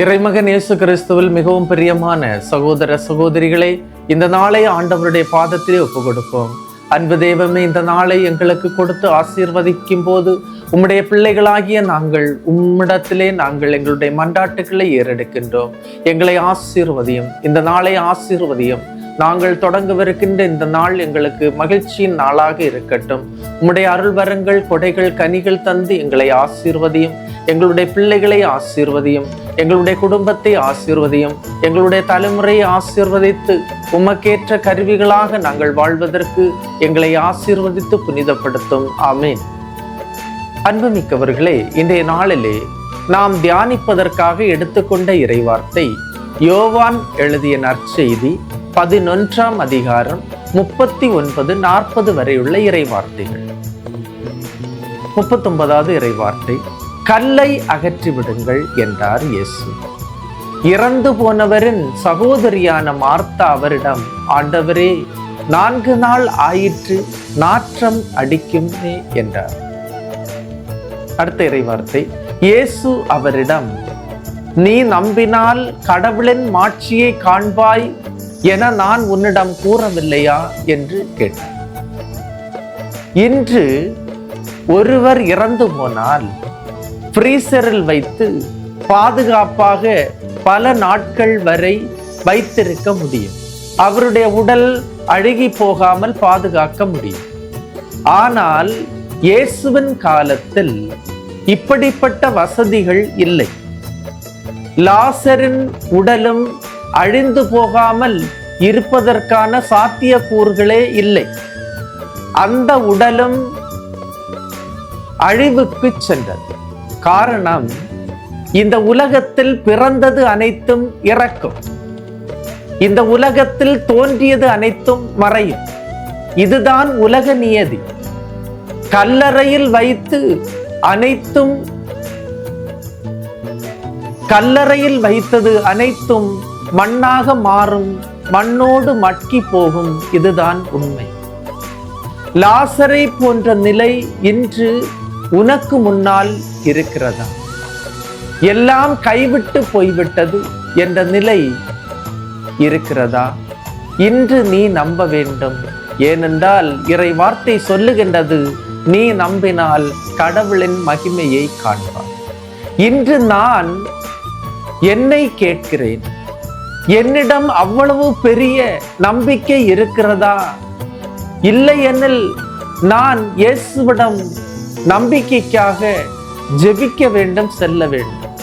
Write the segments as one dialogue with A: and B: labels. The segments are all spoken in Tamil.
A: இறைமகன் இயேசு கிறிஸ்துவில் மிகவும் பிரியமான சகோதர சகோதரிகளை இந்த நாளை ஆண்டவருடைய பாதத்திலே ஒப்பு கொடுப்போம் அன்பு தெய்வமே இந்த நாளை எங்களுக்கு கொடுத்து ஆசீர்வதிக்கும் போது உம்முடைய பிள்ளைகளாகிய நாங்கள் உம்மிடத்திலே நாங்கள் எங்களுடைய மண்டாட்டுகளை ஏறெடுக்கின்றோம். எங்களை ஆசீர்வதியும் இந்த நாளை ஆசீர்வதியும். நாங்கள் தொடங்கவிருக்கின்ற இந்த நாள் எங்களுக்கு மகிழ்ச்சியின் நாளாக இருக்கட்டும். உம்முடைய அருள்வரங்கள் கொடைகள் கனிகள் தந்து எங்களை ஆசீர்வதியும். எங்களுடைய பிள்ளைகளை ஆசீர்வதியும் எங்களுடைய குடும்பத்தை ஆசீர்வதியும் எங்களுடைய தலைமுறையை ஆசீர்வதித்து உமக்கேற்ற கருவிகளாக நாங்கள் வாழ்வதற்கு எங்களை ஆசீர்வதித்து புனிதப்படுத்தும். ஆமேன். அன்புமிக்கவர்களே இன்றைய நாளிலே நாம் தியானிப்பதற்காக எடுத்துக்கொண்ட இறைவார்த்தை யோவான் எழுதிய நற்செய்தி பதினொன்றாம் அதிகாரம் முப்பத்தி ஒன்பது நாற்பது வரையுள்ள இறைவார்த்தைகள். முப்பத்தொன்பதாவது இறைவார்த்தை. கல்லை அகற்றி விடுங்கள் என்றார் இயேசு. இறந்து போனவரின் சகோதரியான மார்த்தா அவரிடம் ஆண்டவரே நான்கு நாள் ஆயிற்று நாற்றம் அடிக்குமே என்றார். அடுத்த இறைவார்த்தை இயேசு அவரிடம் நீ நம்பினால் கடவுளின் மாட்சியை காண்பாய் என நான் உன்னிடம் கூறவில்லையா? என்று கேட்டார். இன்று ஒருவர் இறந்து போனால் ஃப்ரீசரில் வைத்து பாதுகாப்பாக பல நாட்கள் வரை வைத்திருக்க முடியும். அவருடைய உடல் அழுகி போகாமல் பாதுகாக்க முடியும். ஆனால் இயேசுவின் காலத்தில் இப்படிப்பட்ட வசதிகள் இல்லை. லாசரின் உடலும் அழிந்து போகாமல் இருப்பதற்கான சாத்தியக்கூறுகளே இல்லை. அந்த உடலும் அழிவுக்கு சென்றது. காரணம் இந்த உலகத்தில் பிறந்தது அனைத்தும் இறக்கும். இந்த உலகத்தில் தோன்றியது அனைத்தும் மறையும். இதுதான் உலக நியதி. கல்லறையில் வைத்து அனைத்தும் கல்லறையில் வைத்தது அனைத்தும் மண்ணாக மாறும் மண்ணோடு மட்கி போகும் இதுதான் உண்மை. லாசரை போன்ற நிலை இன்று உனக்கு முன்னால் இருக்கிறதா? எல்லாம் கைவிட்டு போய்விட்டது என்ற நிலை இருக்கிறதா? இன்று நீ நம்ப வேண்டும். ஏனென்றால் இறை வார்த்தை சொல்லுகின்றது நீ நம்பினால் கடவுளின் மகிமையை காண்பார் இன்று நான் என்னை கேட்கிறேன். என்னிடம் அவ்வளவு பெரிய நம்பிக்கை இருக்கிறதா? இல்லை எனில் நான் இயேசுவிடம் நம்பிக்கைக்காக ஜெபிக்க வேண்டும் செல்ல வேண்டும்.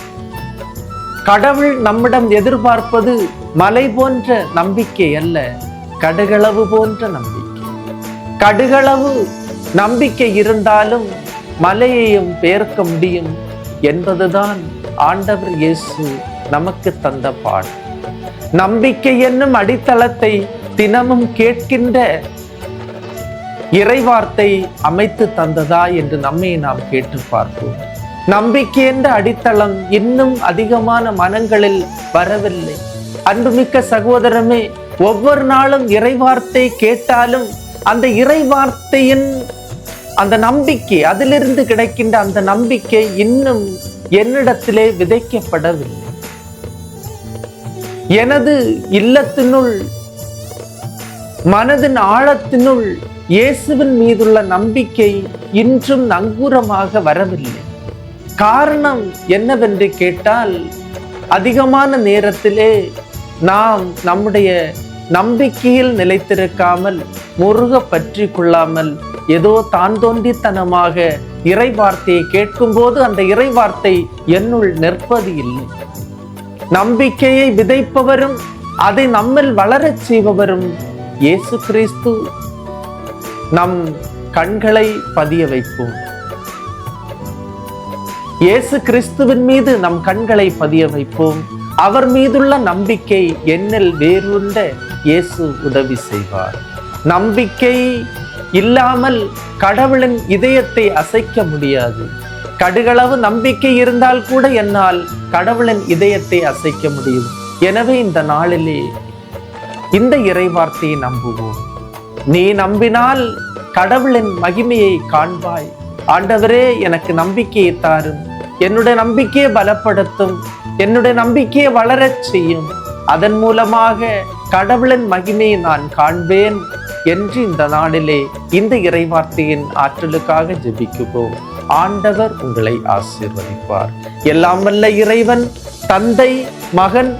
A: கடவுள் நம்மிடம் எதிர்பார்ப்பது மலை போன்ற நம்பிக்கை அல்ல கடுகளவு போன்ற நம்பிக்கை. கடுகளவு நம்பிக்கை இருந்தாலும் மலையையும் பெயர்க்க முடியும் என்பதுதான் ஆண்டவர் இயேசு நமக்கு தந்த பாடம். நம்பிக்கை என்னும் அடித்தளத்தை தினமும் கேட்கின்ற இறைவார்த்தை அமைத்து தந்ததா என்று நம்மை நாம் கேட்டு பார்ப்போம். நம்பிக்கை என்ற அடித்தளம் இன்னும் அதிகமான மனங்களில் வரவில்லை. அன்புமிக்க சகோதரமே ஒவ்வொரு நாளும் இறைவார்த்தை கேட்டாலும் அந்த இறைவார்த்தையின் அந்த நம்பிக்கை அதிலிருந்து கிடைக்கின்ற அந்த நம்பிக்கை இன்னும் என்னிடத்திலே விதைக்கப்படவில்லை. எனது இல்லத்தினுள் மனதின் ஆழத்தினுள் இயேசுவின் மீதுள்ள நம்பிக்கை இன்றும் நங்கூரமாக வரவில்லை. காரணம் என்னவென்று கேட்டால் அதிகமான நேரத்திலே நாம் நம்முடைய நம்பிக்கையில் நிலைத்திருக்காமல் முருக பற்றி கொள்ளாமல் ஏதோ தான் தோன்றித்தனமாக இறை வார்த்தையை கேட்கும்போது அந்த இறை வார்த்தை என்னுள் நிற்பது இல்லை. நம்பிக்கையை விதைப்பவரும் அதை நம்மில் வளரச் செய்பவரும் இயேசு கிறிஸ்து. நம் கண்களை பதிய வைப்போம். இயேசு கிறிஸ்துவின் மீது நம் கண்களை பதிய வைப்போம். அவர் மீதுள்ள நம்பிக்கை என்னில் வேறுண்ட இயேசு உதவி செய்வார். நம்பிக்கை இல்லாமல் கடவுளின் இதயத்தை அசைக்க முடியாது. கடுகளவு நம்பிக்கை இருந்தால் கூட என்னால் கடவுளின் இதயத்தை அசைக்க முடியும். எனவே இந்த நாளிலே இந்த இறைவார்த்தையை நம்புவோம். நீ நம்பினால் கடவுளின் மகிமையை காண்பாய். ஆண்டவரே எனக்கு நம்பிக்கையை தாரும். என்னுடைய நம்பிக்கையை பலப்படுத்தும். என்னுடைய நம்பிக்கையை வளரச் செய்யும். அதன் மூலமாக கடவுளின் மகிமையை நான் காண்பேன் என்று இந்த நாளிலே இந்த இறைவார்த்தையின் ஆற்றலுக்காக ஜெபிக்குவோம். ஆண்டவர் உங்களை ஆசீர்வதிப்பார். எல்லாம் வல்ல இறைவன் தந்தை மகன்